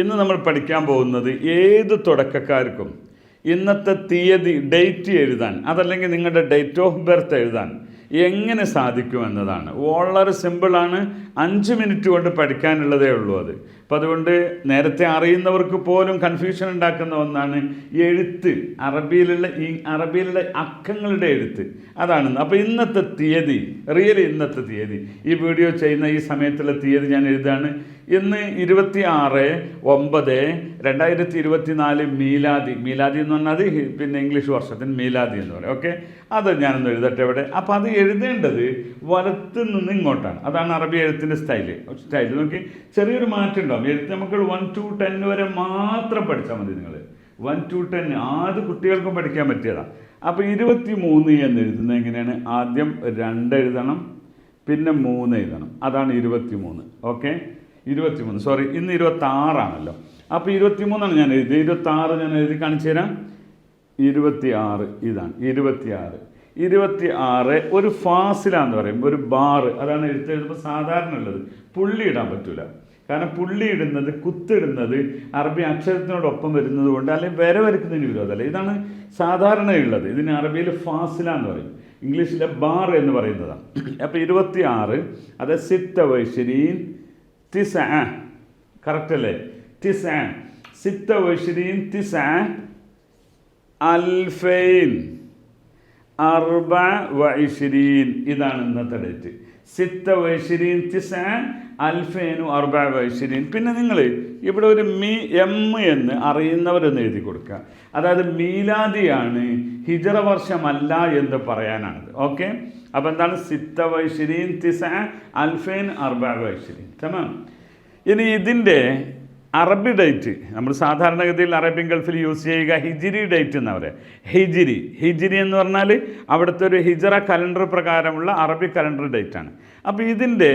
ഇന്ന് നമ്മൾ പഠിക്കാൻ പോകുന്നത് ഏത് തുടക്കക്കാർക്കും ഇന്നത്തെ തീയതി ഡേറ്റ് എഴുതാൻ അതല്ലെങ്കിൽ നിങ്ങളുടെ ഡേറ്റ് ഓഫ് ബർത്ത് എഴുതാൻ. എങ്ങനെ സാധിക്കും എന്നതാണ്. വളരെ സിമ്പിളാണ് അഞ്ച് മിനിറ്റ് കൊണ്ട് പഠിക്കാനുള്ളതേ ഉള്ളൂ അത്. അപ്പം അതുകൊണ്ട് നേരത്തെ അറിയുന്നവർക്ക് പോലും കൺഫ്യൂഷൻ ഉണ്ടാക്കുന്ന ഒന്നാണ് എഴുത്ത്. അറബിയിലുള്ള ഈ അറബിയിലുള്ള അക്കങ്ങളുടെ എഴുത്ത്. അതാണ്. അപ്പോൾ ഇന്നത്തെ തീയതി റിയലി ഇന്നത്തെ തീയതി. ഈ വീഡിയോ ചെയ്യുന്ന ഈ സമയത്തുള്ള തീയതി ഞാൻ എഴുതാണ്. ഇന്ന് ഇരുപത്തി ആറ് ഒമ്പത് രണ്ടായിരത്തി ഇരുപത്തി നാല് മീലാദി. മീലാദി എന്ന് പറഞ്ഞാൽ പിന്നെ ഇംഗ്ലീഷ് വർഷത്തിന് മീലാദി എന്ന് പറയും. ഓക്കെ അത് ഞാനൊന്ന് എഴുതട്ടെ ഇവിടെ. അപ്പോൾ അത് എഴുതേണ്ടത് വലത്ത് നിന്ന് ഇങ്ങോട്ടാണ്. അതാണ് അറബി എഴുത്തിന്റെ സ്റ്റൈൽ. സ്റ്റൈൽ നോക്കി ചെറിയൊരു മാറ്റം ഉണ്ടാവും. എഴുത്ത് നമുക്ക് വൺ ടു ടെൻ വരെ മാത്രം പഠിച്ചാൽ മതി നിങ്ങൾ വൺ ടു ടെൻ ആദ്യ കുട്ടികൾക്കും പഠിക്കാൻ പറ്റിയതാണ് അപ്പോൾ ഇരുപത്തി മൂന്ന് എന്ന് എഴുതുന്നത് എങ്ങനെയാണ്? ആദ്യം രണ്ട് എഴുതണം പിന്നെ മൂന്ന് എഴുതണം. അതാണ് ഇരുപത്തി മൂന്ന് ഓക്കെ? ഇരുപത്തി മൂന്ന് സോറി ഇന്ന് ഇരുപത്തി ആറാണല്ലോ അപ്പോൾ ഇരുപത്തി മൂന്നാണ് ഞാൻ എഴുതിയത്. ഇരുപത്തി ആറ് ഞാൻ എഴുതി കാണിച്ചു തരാം ഇരുപത്തി ആറ് ഇതാണ്. ഇരുപത്തി ആറ് ഇരുപത്തി ആറ് ഒരു ഫാസിലാന്ന് പറയും ഒരു ബാറ്. അതാണ് എഴുത്ത് എഴുതുമ്പോൾ സാധാരണ ഉള്ളത്. പുള്ളി ഇടാൻ പറ്റൂല. കാരണം പുള്ളി ഇടുന്നത് കുത്തിടുന്നത് അറബി അക്ഷരത്തിനോടൊപ്പം വരുന്നത് കൊണ്ട് അല്ലെങ്കിൽ വര വരയ്ക്കുന്നതിന് വിരോധമല്ല. ഇതാണ് സാധാരണയുള്ളത്. ഇതിന് അറബിയിൽ ഫാസില എന്ന് പറയും. ഇംഗ്ലീഷിലെ ബാർ എന്ന് പറയുന്നതാണ്. അപ്പോൾ ഇരുപത്തി ആറ് അത് സിത്ത വൈശരീൻ തിസ കറക്റ്റ് അല്ലേ? തിസ സിത്ത വൈശരീൻ തിസ അൽഫൈൻ. അർബ വൈശരീൻ ഇതാണ് ഇന്നത്തെ ഡേറ്റ് സിത്ത വൈഷിരീൻ തിസ അൽഫേനു അർബ വൈഷിരീൻ പിന്നെ നിങ്ങൾ ഇവിടെ ഒരു മീ എം എന്ന് അറിയുന്നവരെന്ന് എഴുതി കൊടുക്കുക. അതായത് മീലാദിയാണ് ഹിജറ വർഷമല്ല എന്ന് പറയാനാണത് ഓക്കെ? അപ്പോൾ എന്താണ്? സിത്ത വൈഷിരീൻ തിസ അൽഫേൻ അർബ വൈഷിരീൻ തമാം. ഇനി ഇതിന്റെ അറബി ഡേറ്റ്. നമ്മൾ സാധാരണഗതിയിൽ അറേബ്യൻ ഗൾഫിൽ യൂസ് ചെയ്യുക ഹിജിരി ഡേറ്റ് എന്ന് പറയുക ഹിജിരി. ഹിജിരി എന്ന് പറഞ്ഞാൽ അവിടുത്തെ ഒരു ഹിജറ കലണ്ടർ പ്രകാരമുള്ള അറബി കലണ്ടർ ഡേറ്റാണ് അപ്പോൾ ഇതിന്റെ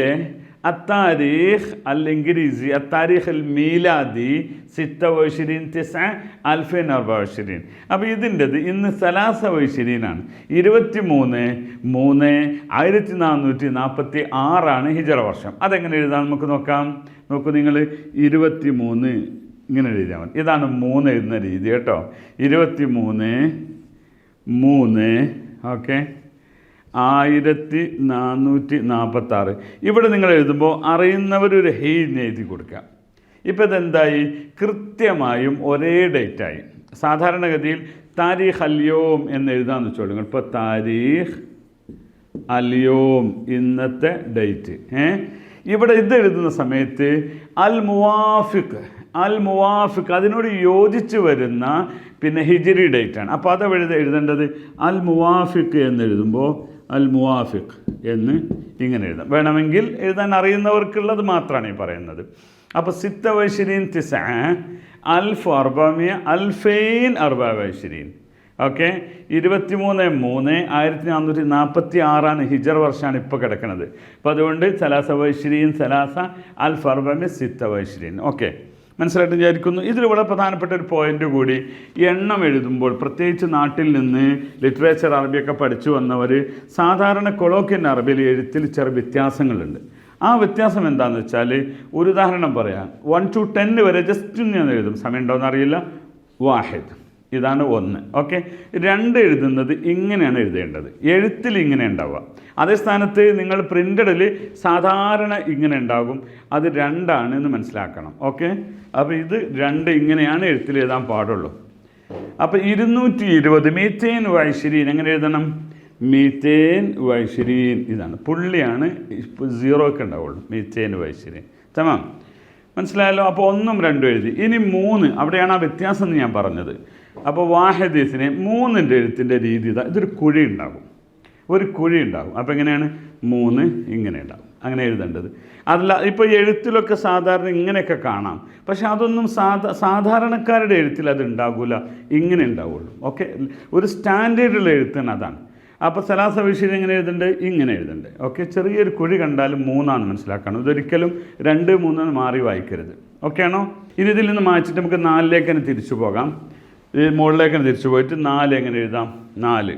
അത്താരീഖ് അൽ ഇംഗ്രീസി അത്താരീഖ് അൽ മീലാദി സിത്ത വൈശരീൻ തിസ അൽഫൈൻ അർബ അപ്പോൾ ഇതിന്റെത് ഇന്ന് സലാസ വൈശ്വരീനാണ് ഇരുപത്തി മൂന്ന് മൂന്ന് ആയിരത്തി നാനൂറ്റി നാൽപ്പത്തി ആറാണ് ഹിജറ വർഷം. അതെങ്ങനെ എഴുതാൻ നമുക്ക് നോക്കാം. നോക്കൂ നിങ്ങൾ ഇരുപത്തി മൂന്ന് ഇങ്ങനെ എഴുതിയാൽ മതി. ഇതാണ് മൂന്ന് എഴുതുന്ന രീതി കേട്ടോ. ഇരുപത്തി മൂന്ന് മൂന്ന് ഓക്കെ. ആയിരത്തി നാനൂറ്റി നാൽപ്പത്താറ് ഇവിടെ നിങ്ങൾ എഴുതുമ്പോൾ അറിയുന്നവരൊരു ഹെയ്ന്ന് എഴുതി കൊടുക്കുക. ഇപ്പോൾ ഇതെന്തായി? കൃത്യമായും ഒരേ ഡേറ്റായി. സാധാരണഗതിയിൽ താരീഖ് അല്യോം എന്ന് എഴുതാമെന്ന് വെച്ചോളൂ ഇപ്പോൾ താരീഖ് അലിയോം ഇന്നത്തെ ഡേറ്റ്. ഏ? ഇവിടെ ഇത് എഴുതുന്ന സമയത്ത് അൽ മുവാഫിഖ് അൽ മുവാഫിഖ് അതിനോട് യോജിച്ച് വരുന്ന പിന്നെ ഹിജിരി ഡേറ്റാണ്. അപ്പോൾ അത് എഴുതേണ്ടത്? അൽ മുവാഫിഖ് എന്ന് എഴുതുമ്പോൾ അൽ മുവാഫിഖ് എന്ന് ഇങ്ങനെ എഴുതാം. വേണമെങ്കിൽ എഴുതാൻ അറിയുന്നവർക്കുള്ളത് മാത്രമാണ് ഈ പറയുന്നത്. അപ്പോൾ സിത്ത വൈശരീൻ തിസ അൽഫ് അർബാമിയ അൽഫൈൻ അർബാ വൈശരീൻ ഓക്കെ? ഇരുപത്തി മൂന്ന് ആയിരത്തി നാനൂറ്റി നാൽപ്പത്തി ആറാണ് ഹിജർ വർഷമാണ് ഇപ്പോൾ കിടക്കുന്നത് അപ്പോൾ അതുകൊണ്ട് സലാസ വൈശ്രീൻ സലാസ അൽ ഫർബമി സിത്ത വൈശ്രീൻ ഓക്കെ? മനസ്സിലായിട്ട് വിചാരിക്കുന്നു. ഇതിൽ വളരെ പ്രധാനപ്പെട്ട ഒരു പോയിന്റ് കൂടി. എണ്ണം എഴുതുമ്പോൾ പ്രത്യേകിച്ച് നാട്ടിൽ നിന്ന് ലിറ്ററേച്ചർ അറബിയൊക്കെ പഠിച്ചു വന്നവർ സാധാരണ കൊളോക്കിയൻ അറബിയിൽ എഴുത്തിൽ ചെറു വ്യത്യാസങ്ങളുണ്ട്. ആ വ്യത്യാസം എന്താണെന്ന് വെച്ചാൽ ഒരു ഉദാഹരണം പറയാം. വൺ ടു ടെൻ വരെ ജസ്റ്റ് ഞാൻ എഴുതും. സമയം ഉണ്ടോയെന്ന് അറിയില്ല. വാഹിദ്. ഇതാണ് ഒന്ന്. ഓക്കെ രണ്ട് എഴുതുന്നത് ഇങ്ങനെയാണ് എഴുതേണ്ടത്. എഴുത്തിൽ ഇങ്ങനെ ഉണ്ടാവുക. അതേ സ്ഥാനത്ത് നിങ്ങൾ പ്രിന്റഡിൽ സാധാരണ ഇങ്ങനെ ഉണ്ടാകും. അത് രണ്ടാണ് എന്ന് മനസ്സിലാക്കണം. ഓക്കെ അപ്പോൾ ഇത് രണ്ട് ഇങ്ങനെയാണ് എഴുത്തിൽ എഴുതാൻ പാടുള്ളൂ. അപ്പോൾ ഇരുന്നൂറ്റി ഇരുപത് മീത്തേൻ വൈശ്വരീൻ എങ്ങനെ എഴുതണം? മീത്തേൻ വൈശ്വരീൻ ഇതാണ്. പുള്ളിയാണ് സീറോ ഒക്കെ ഉണ്ടാവുള്ളൂ. മീത്തേൻ വൈശ്വരീൻ തമാം. മനസ്സിലായല്ലോ? അപ്പോൾ ഒന്നും രണ്ടും എഴുതി. ഇനി മൂന്ന്. അവിടെയാണ് ആ വ്യത്യാസം എന്ന് ഞാൻ പറഞ്ഞത്. അപ്പോൾ വാഹദീസിനെ മൂന്നിന്റെ എഴുത്തിന്റെ രീതി ഇതാ ഇതൊരു കുഴി ഉണ്ടാകും. ഒരു കുഴി ഉണ്ടാകും. അപ്പോൾ എങ്ങനെയാണ്? മൂന്ന് ഇങ്ങനെ ഉണ്ടാകും. അങ്ങനെ എഴുതേണ്ടത്. അതല്ല ഇപ്പോൾ എഴുത്തിലൊക്കെ സാധാരണ ഇങ്ങനെയൊക്കെ കാണാം. പക്ഷെ അതൊന്നും സാധാ സാധാരണക്കാരുടെ എഴുത്തിൽ അത് ഉണ്ടാകില്ല ഇങ്ങനെ ഉണ്ടാവുള്ളൂ. ഓക്കെ? ഒരു സ്റ്റാൻഡേർഡുള്ള എഴുത്താണ് അതാണ്. അപ്പോൾ സലാസ വിഷയം എങ്ങനെ എഴുതണ്ടേ? ഇങ്ങനെ എഴുതണ്ടേ. ഓക്കെ? ചെറിയൊരു കുഴി കണ്ടാലും മൂന്നാണ് മനസ്സിലാക്കണം. ഇതൊരിക്കലും രണ്ട് മൂന്ന് മാറി വായിക്കരുത്. ഓക്കെ ആണോ? ഇനി ഇതിൽ നിന്ന് മാറ്റിയിട്ട് നമുക്ക് നാലിലേക്ക് തന്നെ തിരിച്ചു പോകാം. ഈ മുകളിലേക്ക് തിരിച്ചു പോയിട്ട് നാല് എങ്ങനെ എഴുതാം? നാല്.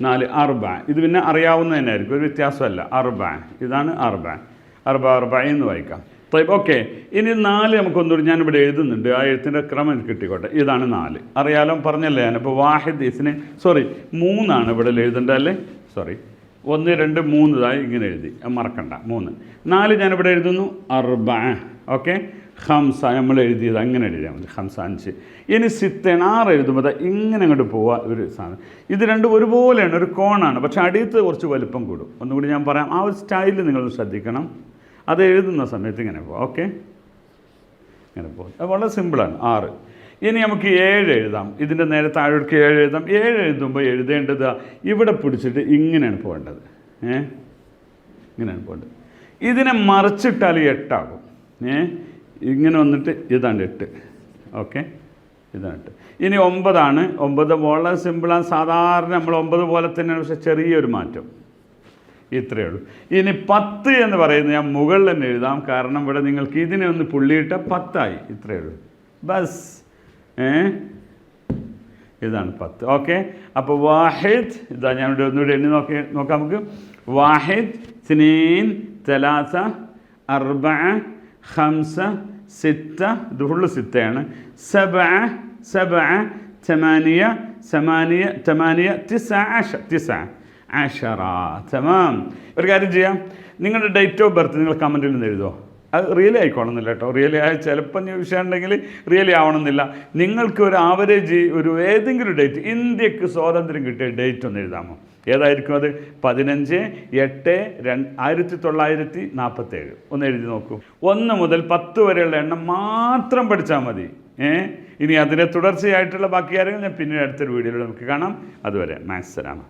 നാല് അർബാൻ ഇത് പിന്നെ അറിയാവുന്ന തന്നെ ആയിരിക്കും. ഒരു വ്യത്യാസമല്ല. അർബാൻ ഇതാണ് അർബാൻ അർബ അർബ എന്ന് വായിക്കാം. ഓക്കെ ഇനി നാല് നമുക്കൊന്നുകൂടി ഞാനിവിടെ എഴുതുന്നുണ്ട്. ആ എഴുത്തിന്റെ ക്രമം എനിക്ക് കിട്ടിക്കോട്ടെ. ഇതാണ് നാല്. അറിയാലോ? പറഞ്ഞല്ലേ ഞാനിപ്പോൾ വാഹിദ് ഇസിന് സോറി മൂന്നാണ് ഇവിടെ എഴുതേണ്ടത് അല്ലേ? സോറി ഒന്ന് രണ്ട് മൂന്ന് ഇതായി ഇങ്ങനെ എഴുതി. മറക്കണ്ട. മൂന്ന്. നാല് ഞാനിവിടെ എഴുതുന്നു. അർബ. ഓക്കെ ഹംസ നമ്മൾ എഴുതിയത് അങ്ങനെ എഴുതിയാൽ മതി. ഹംസ അഞ്ച്. ഇനി സിത്തേൺ ആറ് എഴുതുമ്പോൾ ഇങ്ങനെ അങ്ങോട്ട് പോവുക ഒരു സാധനം. ഇത് രണ്ടും ഒരുപോലെയാണ് ഒരു കോണാണ്. പക്ഷെ അടിയത്ത് കുറച്ച് വലുപ്പം കൂടും. ഒന്നുകൂടി ഞാൻ പറയാം ആ ഒരു സ്റ്റൈലിൽ നിങ്ങൾ ശ്രദ്ധിക്കണം. അത് എഴുതുന്ന സമയത്ത് ഇങ്ങനെ പോവാം ഓക്കെ? ഇങ്ങനെ പോകും അത് വളരെ സിമ്പിളാണ് ആറ്. ഇനി നമുക്ക് ഏഴ് എഴുതാം. ഇതിന്റെ നേരെ താഴേക്ക് ഏഴ് എഴുതാം. ഏഴ് എഴുതുമ്പോൾ എഴുതേണ്ടത് ഇവിടെ പിടിച്ചിട്ട് ഇങ്ങനെയാണ് പോകേണ്ടത്. ഏ? ഇങ്ങനെയാണ് പോകേണ്ടത്. ഇതിനെ മറിച്ചിട്ടാൽ എട്ടാകും. ഏ? ഇങ്ങനെ വന്നിട്ട് ഇതാണ് എട്ട്. ഓക്കെ? ഇതാണ് ഇനി ഒമ്പതാണ്. ഒമ്പത് വളരെ സിമ്പിളാണ് സാധാരണ നമ്മൾ ഒമ്പത് പോലെ തന്നെയാണ്. പക്ഷേ ചെറിയൊരു മാറ്റം. ഇത്രയേ ഉള്ളൂ. ഇനി പത്ത് എന്ന് പറയുന്നത് ഞാൻ മുകളിൽ തന്നെ എഴുതാം. കാരണം ഇവിടെ നിങ്ങൾക്ക് ഇതിനെ ഒന്ന് പുള്ളിയിട്ട പത്തായി. ഇത്രയേ ഉള്ളൂ. ബസ്. ഏ? ഇതാണ് പത്ത്. ഓക്കെ? അപ്പോൾ വാഹിദ് ഇതാ ഞാൻ ഇവിടെ ഒന്നുകൂടി എണ്ണി നോക്കി നോക്കാം നമുക്ക്. വാഹിദ് സ്നീൻ തലാസ അർബ ഹംസ സിത്ത ഇത് ഫുള്ള് സിത്തയാണ് സബ സബ ثمانية ثمانية ثمانية تسعة عشر تسعة عشرة تمام ഒരു കാര്യം ചെയ്യാം നിങ്ങളുടെ ഡേറ്റ് ഓഫ് ബർത്ത് നിങ്ങൾ കമൻറ്റിൽ നിന്ന് എഴുതുമോ അത് റിയലി ആയിക്കോണമെന്നില്ല കേട്ടോ റിയലി ആയ ചിലപ്പോൾ നീ വിഷയം ഉണ്ടെങ്കിൽ റിയലി ആവണമെന്നില്ല നിങ്ങൾക്ക് ഒരു ആവറേജ് ഒരു ഏതെങ്കിലും ഡേറ്റ് ഇന്ത്യക്ക് സ്വാതന്ത്ര്യം കിട്ടിയ ഡേറ്റ് ഒന്ന് എഴുതാമോ ഏതായിരിക്കും അത്? പതിനഞ്ച് എട്ട് രണ്ട് ആയിരത്തി തൊള്ളായിരത്തി നാൽപ്പത്തേഴ് ഒന്ന് എഴുതി നോക്കൂ. ഒന്ന് മുതൽ പത്ത് വരെയുള്ള എണ്ണം മാത്രം പഠിച്ചാൽ മതി. ഏ? ഇനി അതിനെ തുടർച്ചയായിട്ടുള്ള ബാക്കി കാര്യങ്ങൾ ഞാൻ പിന്നീട് അടുത്തൊരു വീഡിയോയിൽ നമുക്ക് കാണാം. അതുവരെ മാത്സരാണ്